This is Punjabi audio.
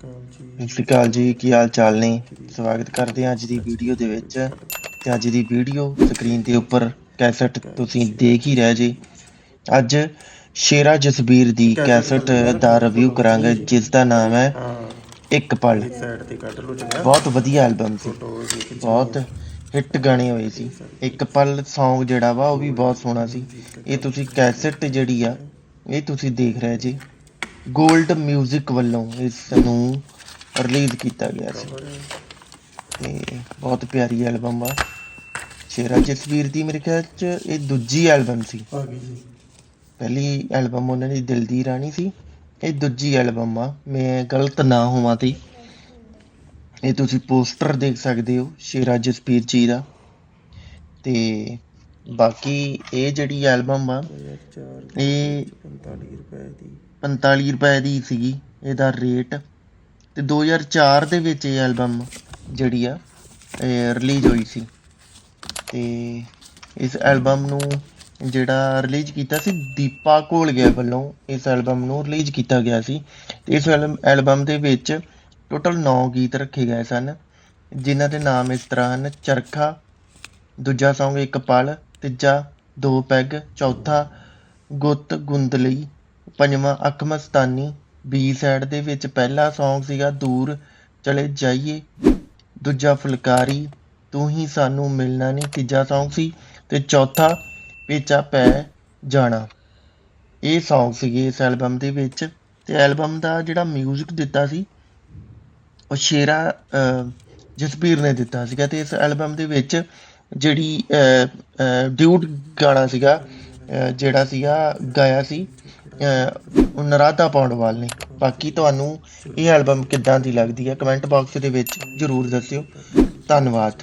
ਸਤਿ ਸ਼੍ਰੀ ਅਕਾਲ ਜੀ ਕੀ ਹਾਲ ਚਾਲ ਨੇ? ਸਵਾਗਤ ਕਰਦੇ ਹਾਂ ਅੱਜ ਦੀ ਵੀਡੀਓ ਦੇ ਵਿੱਚ। ਤੇ ਅੱਜ ਦੀ ਵੀਡੀਓ ਸਕਰੀਨ ਦੇ ਉੱਪਰ ਕੈਸਟ ਤੁਸੀਂ ਦੇਖ ਹੀ ਰਹੇ ਜੀ। ਅੱਜ ਸ਼ੇਰਾ ਜਸਬੀਰ ਦੀ ਕੈਸਟ ਦਾ ਰਿਵਿਊ ਕਰਾਂਗੇ ਜਿਸ ਦਾ ਨਾਮ ਹੈ ਇੱਕ ਪਲ। ਬਹੁਤ ਵਧੀਆ ਐਲਬਮ ਸੀ। ਬਹੁਤ ਹਿੱਟ ਗਾਣੇ ਹੋਏ ਸੀ। ਇੱਕ ਪਲ Song ਜਿਹੜਾ ਵਾ ਉਹ ਵੀ ਬਹੁਤ ਸੋਹਣਾ ਸੀ। ਇਹ ਤੁਸੀਂ ਕੈਸਟ ਜਿਹੜੀ ਆ ਇਹ ਤੁਸੀਂ ਦੇਖ ਰਹੇ ਜੀ। 골ਡ 뮤직 ਵੱਲੋਂ ਇਸ ਨੂੰ ਰਿਲੀਜ਼ ਕੀਤਾ ਗਿਆ ਸੀ। ਤੇ ਬਹੁਤ ਪਿਆਰੀ ਐਲਬਮ ਆ। ਸ਼ੇਰਾ ਜਸਵੀਰ ਦੀ ਮੇਰੇ ਖਿਆਲ ਚ ਇਹ ਦੂਜੀ ਐਲਬਮ ਸੀ। ਪਹਿਲੀ ਐਲਬਮ ਉਹਨਾਂ ਦੀ ਦਿਲ ਦੀ ਰਾਣੀ ਸੀ। ਇਹ ਦੂਜੀ ਐਲਬਮ ਆ। ਮੈਂ ਗਲਤ ਨਾ ਹੋਵਾਂ ਤੇ। ਇਹ ਤੁਸੀਂ ਪੋਸਟਰ ਦੇਖ ਸਕਦੇ ਹੋ ਸ਼ੇਰਾ ਜਸਵੀਰ ਜੀ ਦਾ। ਤੇ ਬਾਕੀ ਇਹ ਜਿਹੜੀ ਐਲਬਮ ਆ 4 ਇਹ 45 ਰੁਪਏ ਦੀ 45 ਰੁਪਏ ਦੀ ਸੀਗੀ, ਇਹਦਾ ਰੇਟ ਤੇ 2004 ਦੇ ਵਿੱਚ ਇਹ ਐਲਬਮ ਜਿਹੜੀ ਆ ਰਿਲੀਜ਼ ਹੋਈ ਸੀ। ਤੇ ਇਸ ਐਲਬਮ ਨੂੰ ਜਿਹੜਾ ਰਿਲੀਜ਼ ਕੀਤਾ ਸੀ, ਦੀਪਾ ਘੋਲਗੇ ਵੱਲੋਂ ਇਸ ਐਲਬਮ ਨੂੰ ਰਿਲੀਜ਼ ਕੀਤਾ ਗਿਆ ਸੀ। ਤੇ ਇਸ ਐਲਬਮ ਦੇ ਵਿੱਚ ਟੋਟਲ 9 ਗੀਤ ਰੱਖੇ ਗਏ ਸਨ, ਜਿਨ੍ਹਾਂ ਦੇ ਨਾਮ ਇਸ ਤਰ੍ਹਾਂ ਹਨ, ਚਰਖਾ, ਦੂਜਾ Song ਇੱਕ ਪਲ ਤੀਜਾ ਦੋ ਪੈਗ ਚੌਥਾ ਗੁੱਤ ਗੁੰਦਲੀ ਪੰਜਵਾਂ ਅੱਖ ਬੀ ਸਾਈਡ ਦੇ ਵਿੱਚ ਪਹਿਲਾ Song ਸੀਗਾ ਦੂਰ ਚਲੇ ਜਾਈਏ। ਦੂਜਾ ਫੁਲਕਾਰੀ ਤੂੰ ਹੀ ਸਾਨੂੰ ਮਿਲਣਾ ਨਹੀਂ ਤੀਜਾ Song ਸੀ ਤੇ ਚੌਥਾ ਪੇਚਾ ਪੈ ਜਾਣਾ। ਇਹ Song ਸੀਗੇ ਇਸ ਐਲਬਮ ਦੇ ਵਿੱਚ ਤੇ ਐਲਬਮ ਦਾ ਜਿਹੜਾ 뮤직 ਦਿੱਤਾ ਸੀ ਉਹ ਸ਼ੇਰਾ ਅਹ, ਜਸਬੀਰ ਨੇ ਦਿੱਤਾ ਸੀਗਾ ਤੇ ਇਸ ਐਲਬਮ ਦੇ ਵਿੱਚ ਜਿਹੜੀ ਡਿਊਟ ਗਾਣਾ ਸੀਗਾ ਜਿਹੜਾ ਸੀਗਾ ਗਾਇਆ ਸੀ ਅਹ, ਨਰਾਧਾ ਪੌਂਡਵਾਲ ਨੇ। ਬਾਕੀ ਤੁਹਾਨੂੰ ਇਹ ਐਲਬਮ ਕਿੱਦਾਂ ਦੀ ਲੱਗਦੀ ਹੈ ਕਮੈਂਟ ਬਾਕਸ ਦੇ ਵਿੱਚ ਜਰੂਰ ਦੱਸਿਓ। ਧੰਨਵਾਦ।